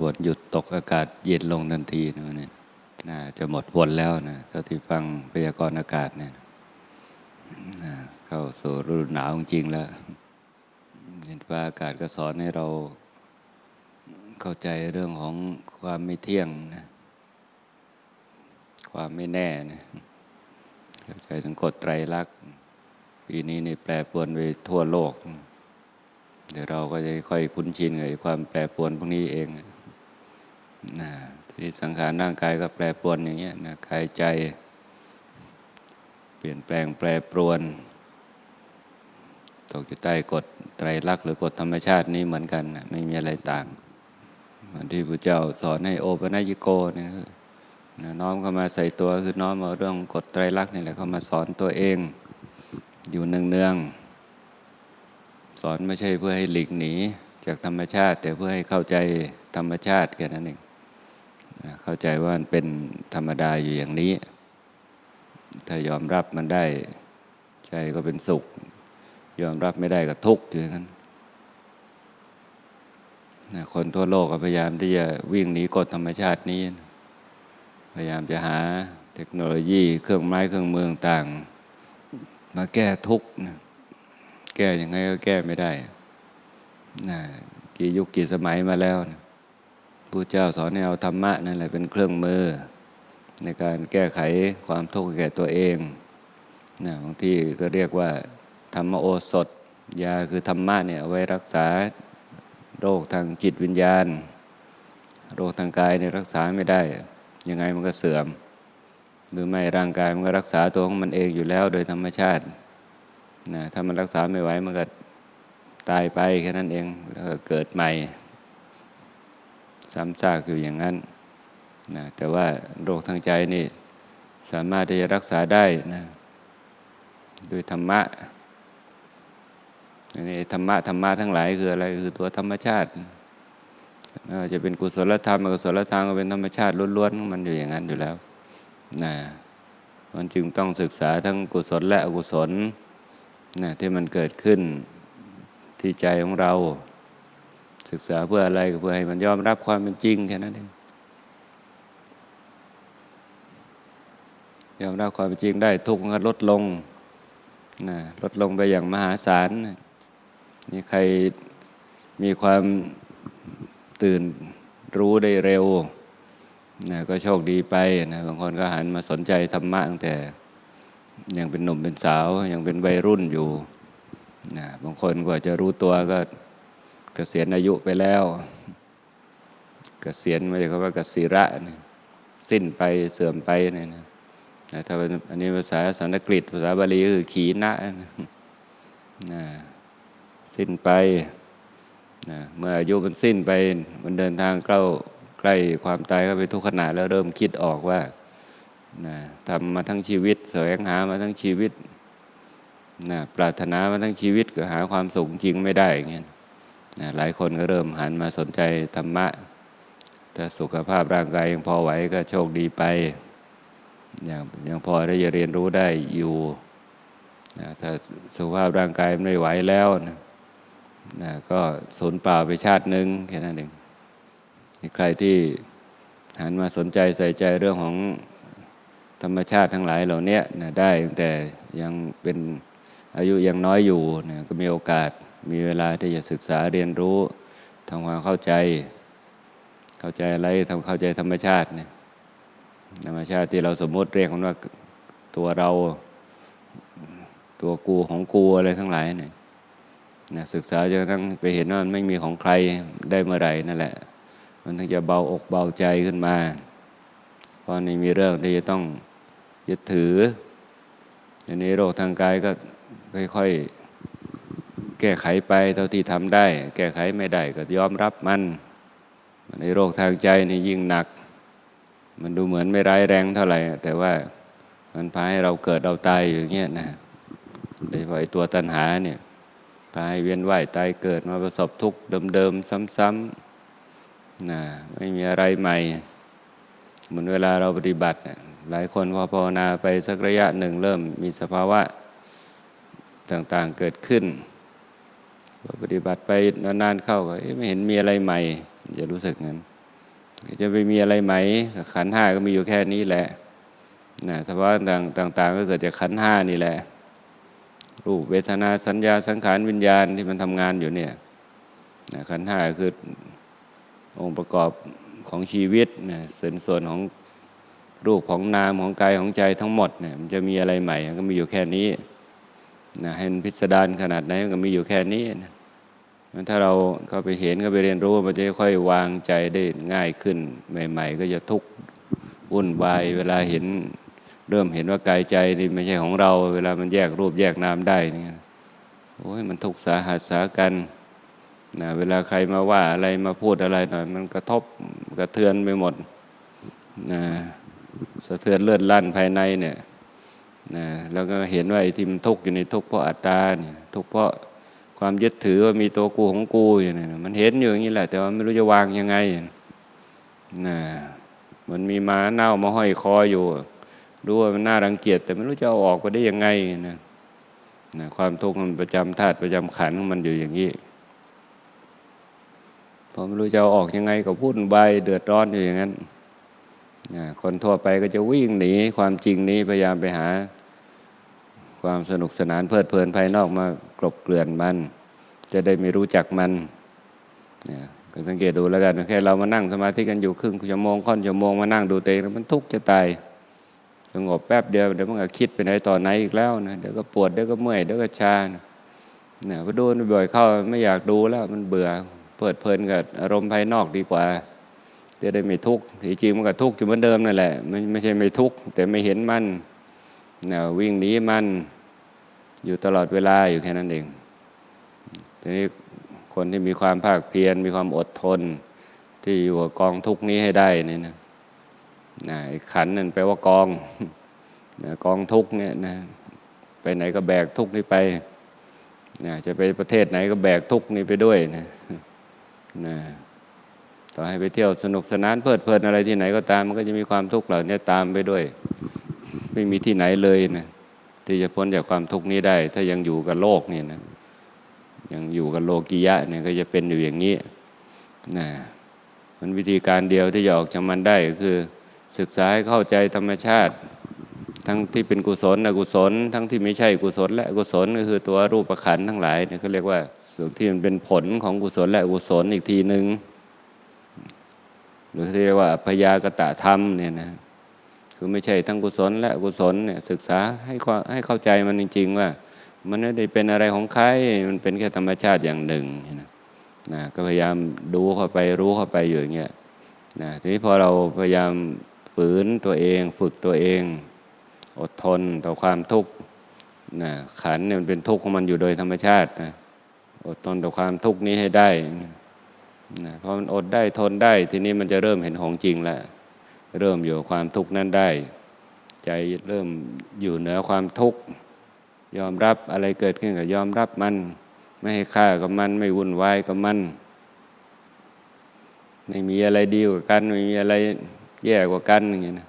ฝนหยุดตกอากาศเย็นลงทันทีนะวันนี้น่าจะหมดฝนแล้วนะเท่าที่ฟังพยากรณ์อากาศเนี่ยเข้าสู่ฤดูหนาวจริงแล้วเห็นว่าอากาศก็สอนให้เราเข้าใจเรื่องของความไม่เที่ยงนะความไม่แน่นะเข้าใจถึงกฎไตรลักษณ์ปีนี้นี่แปรปรวนไปทั่วโลก เดี๋ยวเราก็จะค่อยคุ้นชินกับความแปรปรวนพวกนี้เองนะ ทีนี้สังขารร่างกายก็แปรปรวนอย่างเงี้ยนะกายใจ เปลี่ยนแปลงแปรปรวน ตกอยู่ใต้กฎไตรลักษณ์หรือกฎธรรมชาตินี้เหมือนกันนะไม่มีอะไรต่างเหมือนที่พระเจ้าสอนให้โอปนัญิโกนี่คือนะน้อมเข้ามาใส่ตัวคือน้อมเอาเรื่องกฎไตรลักษณ์นี่แหละเข้ามาสอนตัวเอง อยู่เนืองๆสอนไม่ใช่เพื่อให้หลีกหนีจากธรรมชาติ แต่เพื่อให้เข้าใจธรรมชาติแค่นั้นเอง เข้าใจว่ามันเป็นธรรมดาอยู่อย่างนี้ ถ้ายอมรับมันได้ใจก็เป็นสุข ยอมรับไม่ได้ก็ทุกข์อยู่ย่างนั้นคนทั่วโลกก็พยายามที่จะวิ่งหนีกฎธรรมชาตินี้ พยายามจะหาเทคโนโลยีเครื่องไม้เครื่องมือต่าง มาแก้ทุกข์แก้ยังไงก็แก้ไม่ได้นะกี่ยุคกี่สมัยมาแล้วนะ พระเจ้าสอนให้เอาธรรมะนั่นแหละเป็นเครื่องมือ ในการแก้ไขความทุกข์แก่ตัวเองนะบางที่ก็เรียกว่า ธรรมโอสถ ยาคือธรรมะเนี่ยไว้รักษาโรคทางจิตวิญญาณ โรคทางกายเนี่ยรักษาไม่ได้ ยังไงมันก็เสื่อม หรือไม่ร่างกายมันก็รักษาตัวของมันเองอยู่แล้วโดยธรรมชาตินะถ้ามันรักษาไม่ไหวมันก็ตายไปแค่นั้นเองแล้วก็เกิดใหม่ ซ้ำซากอยู่อย่างนั้นนะแต่ว่าโรคทางใจนี่สามารถที่จะรักษาได้นะด้วยธรรมะนนี้ธรรมะธรรมะทั้งหลายคืออะไรคือตัวธรรมชาติจะเป็นกุศลธรรมอกุศลธรรมก็เป็นธรรมชาติล้วนๆมันอยู่อย่างนั้นอยู่แล้วนะมันจึงต้องศึกษาทั้งกุศลและอกุศลนะที่มันเกิดขึ้นที่ใจของเรา ศึกษาเพื่ออะไรก็เพื่อให้มันยอมรับความเป็นจริงแค่นั้นเองยอมรับความเป็นจริงได้ทุกข์ก็ลดลงนะลดลงไปอย่างมหาศาลนี่ใครมีความตื่นรู้ได้เร็วนะก็โชคดีไปนะบางคนก็หันมาสนใจธรรมะตั้งแต่ยังเป็นหนุ่มเป็นสาวยังเป็นวัยรุ่นอยู่นะบางคนกว่าจะรู้ตัวก็ เกษียณอายุไปแล้ว เกษียณไม่ใช่คำว่าเกษีระนะสิ้นไปเสื่อมไปเนี่ยนะถ้าเป็นอันนี้ภาษาสันสกฤตภาษาบาลีคือขีนะนะสิ้นไปนะเมื่ออายุมันสิ้นไป มันเดินทางเข้าใกล้ความตายเข้าไปทุกขณะแล้วเริ่มคิดออกว่านะทำมาทั้งชีวิตแสวงหามาทั้งชีวิตนะปรารถนามาทั้งชีวิตก็หาความสุขจริงไม่ได้อย่างเงี้ย นะหลายคนก็เริ่มหันมาสนใจธรรมะ ถ้าสุขภาพร่างกายยังพอไหวก็โชคดีไปยังยังพอได้จะเรียนรู้ได้อยู่นะถ้าสุขภาพร่างกายไม่ไหวแล้วนะนะก็สูญเปล่าไปชาติหนึ่งแค่นั้นเองใครที่หันมาสนใจใส่ใจเรื่องของธรรมชาติทั้งหลายเหล่านี้นะได้ตั้งแต่ยังเป็นอายุยังน้อยอยู่นะก็มีโอกาส มีเวลาที่จะศึกษาเรียนรู้ทำความเข้าใจ เข้าใจอะไรทำเข้าใจธรรมชาติเนี่ยธรรมชาติที่เราสมมติเรียกมันว่าตัวเราตัวกูของกูอะไรทั้งหลายเนี่ยนะศึกษาจนกระทั่งไปเห็นว่ามันไม่มีของใครได้เมื่อไหร่นั่นแหละ มันถึงจะเบาอกเบาใจขึ้นมาเพราะนี่มีเรื่องที่จะต้องยึดถืออันนี้โรคทางกายก็ค่อยๆ แก้ไขไปเท่าที่ทำได้ แก้ไขไม่ได้ก็ยอมรับมันในโรคทางใจนี่ยิ่งหนัก มันดูเหมือนไม่ร้ายแรงเท่าไหร่ แต่ว่ามันพาให้เราเกิดเราตายอยู่อย่างเงี้ยนะโดยเฉพาะตัวตัณหาเนี่ยพาให้เวียนว่ายตายเกิดมาประสบทุกข์เดิมๆซ้ำๆนะไม่มีอะไรใหม่ เหมือนเวลาเราปฏิบัติ หลายคนพอภาวนาไปสักระยะหนึ่งเริ่มมีสภาวะต่างๆเกิดขึ้น ปฏิบัติไปนานๆเข้าก็ไม่เห็นมีอะไรใหม่จะรู้สึกงั้นจะไปมีอะไรไหม ขันห้าก็มีอยู่แค่นี้แหละนะแต่ว่าต่างต่างๆ ก็เกิดจากขันห้านี่แหละ รูปเวทนาสัญญาสังขารวิญญาณที่มันทำงานอยู่เนี่ยนะขันห้าคือองค์ประกอบของชีวิตนะส่วนส่วนของรูปของนามของกายของใจทั้งหมดเนี่ยมันจะมีอะไรใหม่ ก็มีอยู่แค่นี้นะให้มันพิสดารขนาดไหนมันก็มีอยู่แค่นี้นะ ถ้าเราก็ไปเห็นก็ไปเรียนรู้มันจะค่อยวางใจได้ง่ายขึ้น ใหม่ ๆ ก็จะทุกข์วุ่นวายเวลาเห็นเริ่มเห็นว่ากายใจนี่ไม่ใช่ของเรา เวลามันแยกรูปแยกนามได้นี่โอ้ยมันทุกข์สาหัสสากันนะเวลาใครมาว่าอะไรมาพูดอะไรหน่อยมันกระทบกระเทือนไปหมดนะสะเทือนเลือดลั่นภายในเนี่ยนะแล้วก็เห็นว่าไอ้ที่มันทุกข์อยู่ในทุกข์เพราะอัตตาเนี่ยทุกข์เพราะ ความยึดถือว่ามีตัวกูของกูอยู่เนี่ยมันเห็นอยู่อย่างนี้แหละ แต่ว่าไม่รู้จะวางยังไงนะมันมีม้าเน่ามาห้อยคออยู่รู้ว่ามันน่ารังเกียจแต่ไม่รู้จะเอาออกไปได้ยังไงนะนะความทุกข์มันประจำธาตุประจำขันของมันอยู่อย่างนี้พอไม่รู้จะเอาออกยังไงก็พูดใบเดือดร้อนอยู่อย่างนั้นนะคนทั่วไปก็จะวิ่งหนีความจริงนี้พยายามไปหา ความสนุกสนานเพลิดเพลินภายนอกมากลบเกลื่อนมัน จะได้ไม่รู้จักมันนะสังเกตดูแล้วกันแค่เรามานั่งสมาธิกันอยู่ครึ่งชั่วโมงค่อนชั่วโมงมานั่งดูตัวเองแล้วมันทุกข์จะตายสงบแป๊บเดียวเดี๋ยวมันก็คิดไปไหนต่อไหนอีกแล้วนะเดี๋ยวก็ปวดเดี๋ยวก็เมื่อยเดี๋ยวก็ชานะเนี่ยพอดูบ่อยเข้าไม่อยากดูแล้วมันเบื่อเพลิดเพลินกับอารมณ์ภายนอกดีกว่า จะได้ไม่ทุกข์ที่จริงมันก็ทุกข์อยู่เหมือนเดิมนั่นแหละไม่ไม่ใช่ไม่ทุกข์แต่ไม่เห็นมันเนี่ย วิ่งหนีมันอยู่ตลอดเวลาอยู่แค่นั้นเอง ทีนี้คนที่มีความภาคเพียรมีความอดทน ที่อยู่กับกองทุกนี้ให้ได้นี่นะนะขันนั่นแปลว่ากองนะกองทุกเนี่ยนะไปไหนก็แบกทุกนี้ไปนะจะไปประเทศไหนก็แบกทุกนี้ไปด้วยนะนะต่อให้ไปเที่ยวสนุกสนานเพลิดเพลินอะไรที่ไหนก็ตาม มันก็จะมีความทุกข์เหล่านี้ตามไปด้วย ไม่มีที่ไหนเลยนะที่จะพ้นจากความทุกข์นี้ได้ ถ้ายังอยู่กับโลกนี่นะยังอยู่กับโลกียะเนี่ยก็จะเป็นอยู่อย่างนี้นะมันวิธีการเดียวที่จะออกจากมันได้ก็คือ ศึกษาให้เข้าใจธรรมชาติ ทั้งที่เป็นกุศลอกุศล ทั้งที่ไม่ใช่กุศล และกุศลก็คือตัวรูปขันทั้งหลายเนี่ยเขาเรียกว่าส่วนที่มันเป็นผลของกุศลและอกุศลอีกทีหนึ่งหรือที่เรียกว่าพยากตะธรรมเนี่ยนะ คือไม่ใช่ทั้งกุศลและอกุศลเนี่ยศึกษาให้ให้เข้าใจมันจริง ๆ ว่า มันไม่ได้เป็นอะไรของใครมันเป็นแค่ธรรมชาติอย่างหนึ่งนะนะก็พยายามดูเข้าไปรู้เข้าไปอยู่อย่างเงี้ยนะทีนี้พอเราพยายามฝืนตัวเอง ฝึกตัวเอง อดทนต่อความทุกข์นะขันเนี่ยมันเป็นทุกข์ของมันอยู่โดยธรรมชาตินะอดทนต่อความทุกข์นี้ให้ได้นะพอมันอดได้ทนได้ ทีนี้มันจะเริ่มเห็นของจริงแล้ว เริ่มอยู่ความทุกข์นั้นได้ ใจเริ่มอยู่เหนือความทุกข์ยอมรับอะไรเกิดขึ้นก็ยอมรับมัน ไม่ให้ค่ากับมัน ไม่วุ่นวายกับมันไม่มีอะไรดีกว่ากันไม่มีอะไรแย่กว่ากันอย่างเงี้ยนะ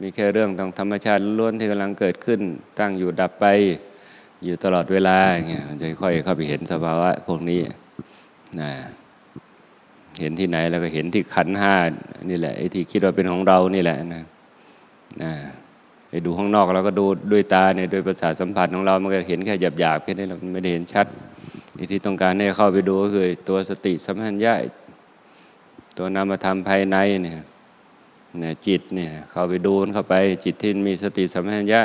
มีแค่เรื่องทางธรรมชาติล้วนที่กำลังเกิดขึ้น ตั้งอยู่ดับไปอยู่ตลอดเวลาอย่างเงี้ยจะค่อยเข้าไปเห็นสภาวะพวกนี้นะ เห็นที่ไหนแล้วก็เห็นที่ขันห้านี่แหละไอ้ที่คิดว่าเป็นของเรานี่แหละนะนะไปดูข้างนอกเราก็ดูด้วยตาเนี่ยด้วยประสาทสัมผัสของเรามันก็เห็นแค่หยาบๆแค่นี้เราไม่ได้เห็นชัดไอ้ที่ต้องการให้เข้าไปดูก็คือตัวสติสัมผัสญาตัวนามธรรมภายในเนี่ยนะจิตเนี่ยเข้าไปดูเข้าไปจิตที่มีสติสัมปชัญญะ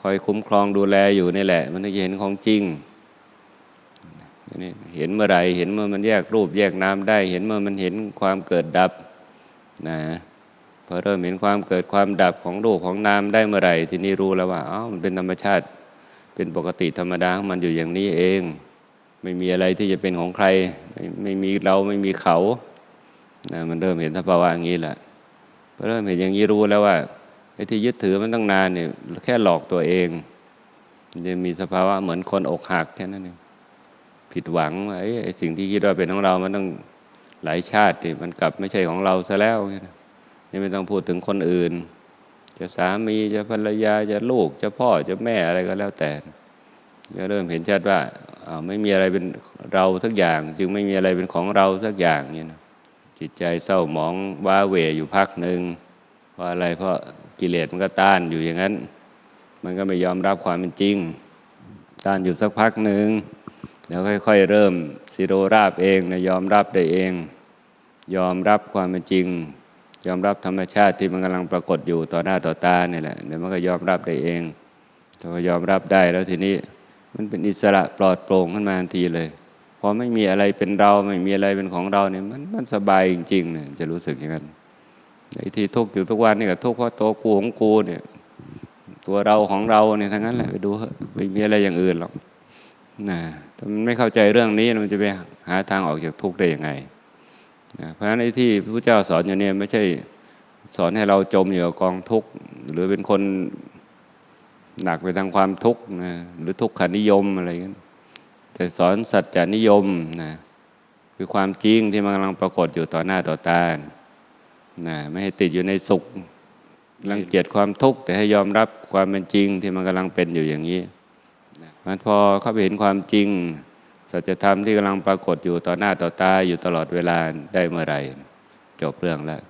คอยคุ้มครองดูแลอยู่นี่แหละ มันถึงจะเห็นของจริง นี่เห็นเมื่อไรเห็นเมื่อมันแยกรูปแยกนามได้ เห็นเมื่อมันเห็นความเกิดดับนะพอเริ่มเห็นความเกิดความดับของรูปของนามได้เมื่อไหร่ทีนี้รู้แล้วว่าอ๋อมันเป็นธรรมชาติ เป็นปกติธรรมดาของมันอยู่อย่างนี้เอง ไม่มีอะไรที่จะเป็นของใคร ไม่ไม่มีเราไม่มีเขานะมันเริ่มเห็นสภาวะอย่างนี้แหละพอเริ่มเห็นอย่างนี้รู้แล้วว่าไอ้ที่ยึดถือมันตั้งนานเนี่ยแค่หลอกตัวเองจะมีสภาวะเหมือนคนอกหักแค่นั้นเอง ผิดหวังว่าไอ้สิ่งที่คิดว่าเป็นของเรามันต้องหลายชาติมันกลับไม่ใช่ของเราซะแล้วนี่ไม่ต้องพูดถึงคนอื่น จะสามีจะภรรยาจะลูกจะพ่อจะแม่อะไรก็แล้วแต่จะเริ่มเห็นชัดว่าไม่มีอะไรเป็นเราสักอย่าง จึงไม่มีอะไรเป็นของเราสักอย่างนี่นะจิตใจเศร้าหมองว้าเหวอยู่พักหนึ่งเพราะอะไรเพราะกิเลสมันก็ต้านอยู่อย่างนั้น มันก็ไม่ยอมรับความเป็นจริง ต้านอยู่สักพักหนึ่ง เดี๋ยวค่อย ๆ เริ่มสิโรราบเองนะยอมรับได้เอง ยอมรับความเป็นจริง ยอมรับธรรมชาติที่มันกำลังปรากฏอยู่ต่อหน้าต่อตาเนี่ยแหละเดี๋ยวมันก็ยอมรับได้เองพอยอมรับได้แล้วทีนี้มันเป็นอิสระปลอดโปร่งขึ้นมาทันทีเลยพอไม่มีอะไรเป็นเราไม่มีอะไรเป็นของเราเนี่ยมันมันสบายจริงๆเนี่ยจะรู้สึกอย่างนั้นไอ้ที่ทุกข์อยู่ทุกวันนี่ก็ทุกข์เพราะตัวกูของกูเนี่ยตัวเราของเราเนี่ยทั้งนั้นแหละไปดูไม่มีอะไรอย่างอื่นหรอก นะถ้ามันไม่เข้าใจเรื่องนี้มันจะไปหาทางออกจากทุกข์ได้ยังไงนะเพราะฉะนั้นไอ้ที่พระพุทธเจ้าสอนอย่างนี้ไม่ใช่สอนให้เราจมอยู่กับกองทุกข์หรือเป็นคนหนักไปทางความทุกข์นะหรือทุกขนิยมอะไรนั้นแต่สอนสัจจนิยมนะคือความจริงที่มันกำลังปรากฏอยู่ต่อหน้าต่อตานะไม่ให้ติดอยู่ในสุขรังเกียจความทุกข์แต่ให้ยอมรับความเป็นจริงที่มันกำลังเป็นอยู่อย่างนี้ มันพอเข้าไปเห็นความจริง สัจธรรมที่กำลังปรากฏอยู่ต่อหน้าต่อตาอยู่ตลอดเวลาได้เมื่อไหร่ จบเรื่องแล้ว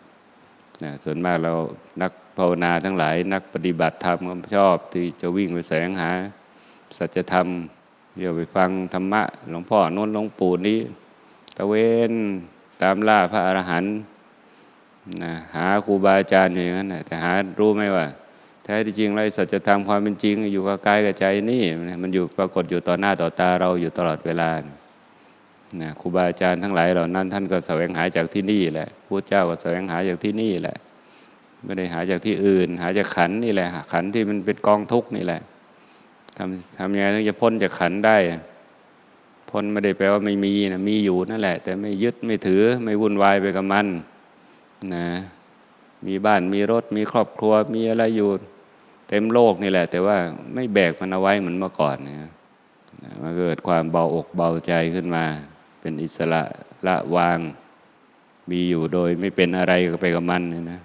นะส่วนมากเรานักภาวนาทั้งหลาย นักปฏิบัติธรรมก็ชอบที่จะวิ่งไปแสวงหา สัจธรรมเดี๋ยวไปฟังธรรมะหลวงพ่อน้นหลวงปู่นี้ ตะเวนตามล่าพระอรหันต์นะหาครูบาอาจารย์อยู่อย่างนั้นนะแต่หารู้ไหมว่า แท้ที่จริงไอ้สัจธรรมความเป็นจริง อยู่กับกายกับใจนี่มันอยู่ปรากฏอยู่ต่อหน้าต่อตาเราอยู่ตลอดเวลานะครูบาอาจารย์ทั้งหลายเหล่านั้น ท่านก็แสวงหาจากที่นี่แหละพระเจ้าก็แสวงหาจากที่นี่แหละ ไม่ได้หาจากที่อื่น หาจากขันนี่แหละ ขันที่มันเป็นกองทุกนี่แหละทำทำยังไงถึงจะพ้นจากขันได้ พ้นไม่ได้แปลว่าไม่มีนะมีอยู่นั่นแหละ แต่ไม่ยึดไม่ถือไม่วุ่นวายไปกับมันนะมีบ้านมีรถมีครอบครัวมีอะไรอยู่ ต็มโลกนี่แหละ แต่ว่าไม่แบกมันเอาไว้เหมือนเมื่อก่อนนะมันเกิดความเบาอกเบาใจขึ้นมา เป็นอิสระละวาง มีอยู่โดยไม่เป็นอะไรไปกับมันนะ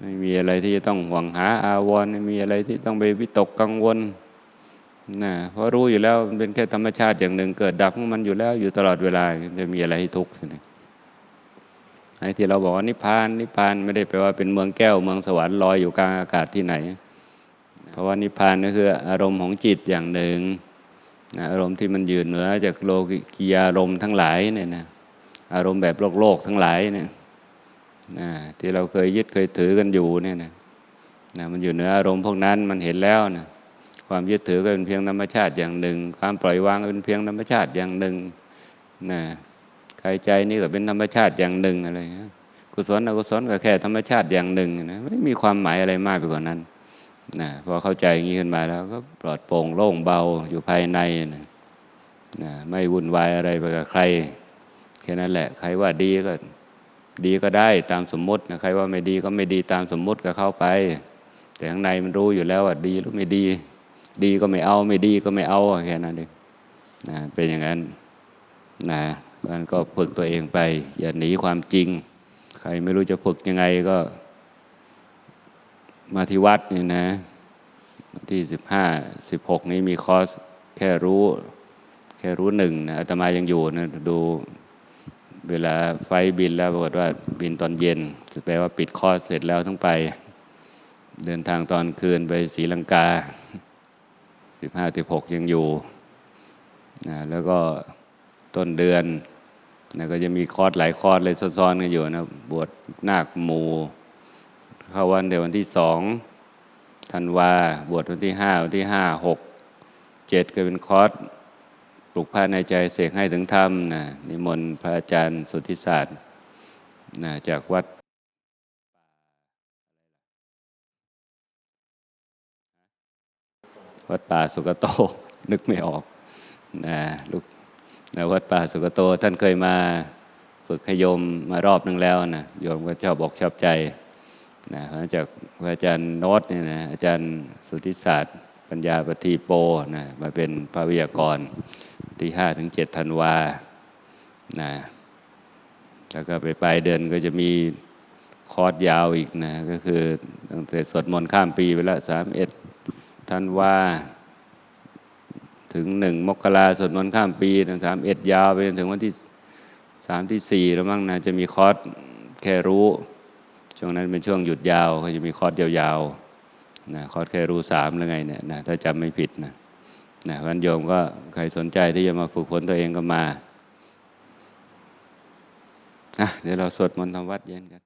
ไม่มีอะไรที่จะต้องห่วงหาอาวรไม่มีอะไรที่ต้องไปวิตกกังวลนะเพราะรู้อยู่แล้วมันเป็นแค่ธรรมชาติอย่างหนึ่ง เกิดดับของมันอยู่แล้วอยู่ตลอดเวลาจะมีอะไรให้ทุกข์สินะไอ้ที่เราบอกว่านิพพานนิพพานไม่ได้แปลว่าเป็นเมืองแก้วเมืองสวรรค์ลอยอยู่กลางอากาศที่ไหนาะว่านิพพานก็คืออารมณ์ของจิตอย่างหนึ่งอารมณ์ที่มันยืนเหนือจากโลกิยารมณ์ทั้งหลายเนี่ยนะอารมณ์แบบโลกโลกทั้งหลายเนี่ยนะที่เราเคยยึดเคยถือกันอยู่เนี่ยนะนะมันอยู่เหนืออารมณ์พวกนั้นมันเห็นแล้วนะความยึดถือก็เป็นเพียงธรรมชาติอย่างหนึ่ง ความปล่อยวางก็เป็นเพียงธรรมชาติอย่างหนึ่งนะกายใจนี่ก็เป็นธรรมชาติอย่างหนึ่งอะไรกุศลอกุศลก็แค่ธรรมชาติอย่างหนึ่งนะไม่มีความหมายอะไรมากไปกว่านั้น นะพอเข้าใจอย่างนี้ขึ้นมาแล้วก็ปลอดโปร่งโล่งเบาอยู่ภายในนะนะไม่วุ่นวายอะไรไปกับใคร แค่นั้นแหละ ใครว่าดีก็ดีก็ได้ตามสมมตินะใครว่าไม่ดีก็ไม่ดีตามสมมติก็เข้าไป แต่ข้างในมันรู้อยู่แล้วว่าดีหรือไม่ดี ดีก็ไม่เอาไม่ดีก็ไม่เอาแค่นั้นเองนะเป็นอย่างนั้นนะมันก็ฝึกตัวเองไป อย่าหนีความจริง ใครไม่รู้จะฝึกยังไงก็ มาที่วัดนี่นะที่สิบห้าสิบหกนี้มีคอร์สแค่รู้ แค่รู้หนึ่งนะอาตมายังอยู่นะดูเวลาไฟบินแล้วปรากฏว่าบินตอนเย็นแปลว่าปิดคอร์สเสร็จแล้วทั้งไป เดินทางตอนคืนไปศรีลังกาสิบห้าสิบหกยังอยู่นะแล้วก็ต้นเดือนนะก็จะมีคอร์สหลายคอร์สเลยซ้อนๆกันอยู่นะบวชนาคหมู เข้าวันเดียววันที่สองธันวาบวชวันที่ห้าวันที่ห้าหกเจ็ดก็เป็นคอร์สปลุกพระในใจเสกให้ถึงธรรมนะนิมนต์พระอาจารย์สุทธิศาสตร์นะจากวัดวัดป่าสุกโต นึกไม่ออกนะลูกนะวัดป่าสุกโตท่านเคยมาฝึกให้โยมมารอบนึงแล้วนะโยมก็ชอบอกชอบใจ นะจากพระอาจารย์โนตเนี่ยนะอาจารย์สุทธิศาสตร์ ปัญญาปฏิโปนะมาเป็นพระวิทยากรที่ห้าถึงเจ็ดธันวานะแล้วก็ไปปลายเดือนก็จะมีคอร์สยาวอีกนะ ก็คือตั้งแต่สวดมนต์ข้ามปีไปล้วสามเอ็ดท่านวาถึงหนึ่งมกราสวดมนต์ข้ามปีถึงสามเอ็ดยาวไปจนถึงวันที่สามที่สี่แล้วมั้งนะจะมีคอร์สแค่รู้ ช่วงนั้นเป็นช่วงหยุดยาวเขาจะมีคอร์สยาวๆนะคอร์สแค่รู้สามหรือไงเนี่ยนะถ้าจำไม่ผิดนะนะวันโยมก็ใครสนใจที่จะมาฝึกฝนตัวเองก็มาอะเดี๋ยวเราสวดมนต์ทำวัดเย็นกัน